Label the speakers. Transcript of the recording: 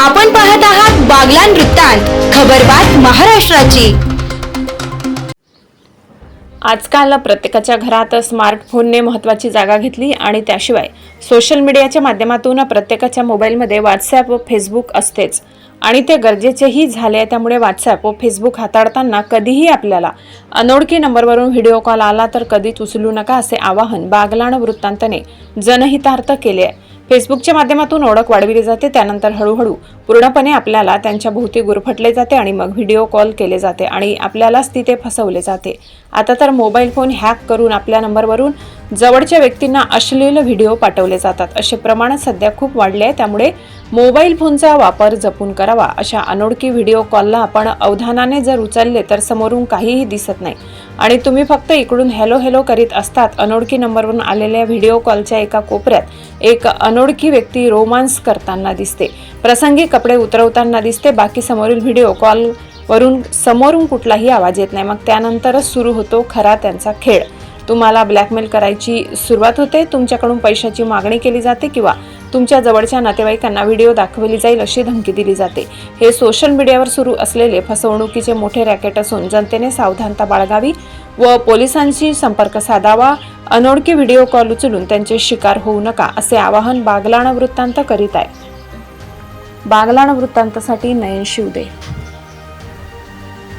Speaker 1: आपण पाहत आहात बागला वृत्तांत खबरबात महाराष्ट्राची.
Speaker 2: आजकाल प्रत्येकाच्या घरात स्मार्टफोनने महत्त्वाची जागा घेतली आणि त्याशिवाय सोशल मीडियाच्या माध्यमातून प्रत्येकाच्या मोबाईलमध्ये व्हॉट्सॲप व फेसबुक असतेच. आणि ते गरजेचेही झाले त्यामुळे व्हॉट्सॲप व फेसबुक हाताळताना कधीही आपल्याला अनोळखी नंबरवरून व्हिडिओ कॉल आला तर कधीच उचलू नका असे आवाहन बागलाण वृत्तांतने जनहितार्थ केले आहे. फेसबुकच्या माध्यमातून ओळख वाढविली जाते त्यानंतर हळूहळू पूर्णपणे आपल्याला त्यांच्या भोवती गुरफटले जाते आणि मग व्हिडिओ कॉल केले जाते आणि आपल्यालाच तिथे फसवले जाते. आता तर मोबाईल फोन हॅक करून आपल्या नंबरवरून जवळच्या व्यक्तींना अश्लील व्हिडिओ पाठवले जातात. असे प्रमाण सध्या खूप वाढले आहे त्यामुळे मोबाईल फोनचा वापर जपून करावा अशा अनोळखी व्हिडिओ कॉलला आपण अवधानाने जर उचलले तर समोरून काहीही दिसत नाही. आणि तुम्ही फक्त इकडून हॅलो हॅलो करीत असतात. अनोळखी नंबरवरून आलेल्या व्हिडिओ कॉलच्या एका कोपऱ्यात एक अनोळखी व्यक्ती रोमांस करताना दिसते. प्रसंगी कपडे उतरवताना दिसते. बाकी समोरील व्हिडिओ कॉल वरून समोरून कुठलाही आवाज येत नाही. मग त्यानंतरच सुरू होतो खरा त्यांचा खेळ. तुम्हाला ब्लॅकमेल करायची सुरुवात होते तुमच्याकडून पैशाची मागणी केली जाते किंवा तुमच्या जवळच्या नातेवाईकांना व्हिडिओ दाखवली जाईल अशी धमकी दिली जाते. हे सोशल मीडियावर सुरू असलेले फसवणुकीचे मोठे रॅकेट असून जनतेने सावधानता बाळगावी व पोलिसांशी संपर्क साधावा. अनोळखी व्हिडिओ कॉल उचलून त्यांचे शिकार होऊ नका असे आवाहन बागलाण वृत्तांत करीत आहे. बागलाण वृत्तांतासाठी नयन शिवदे.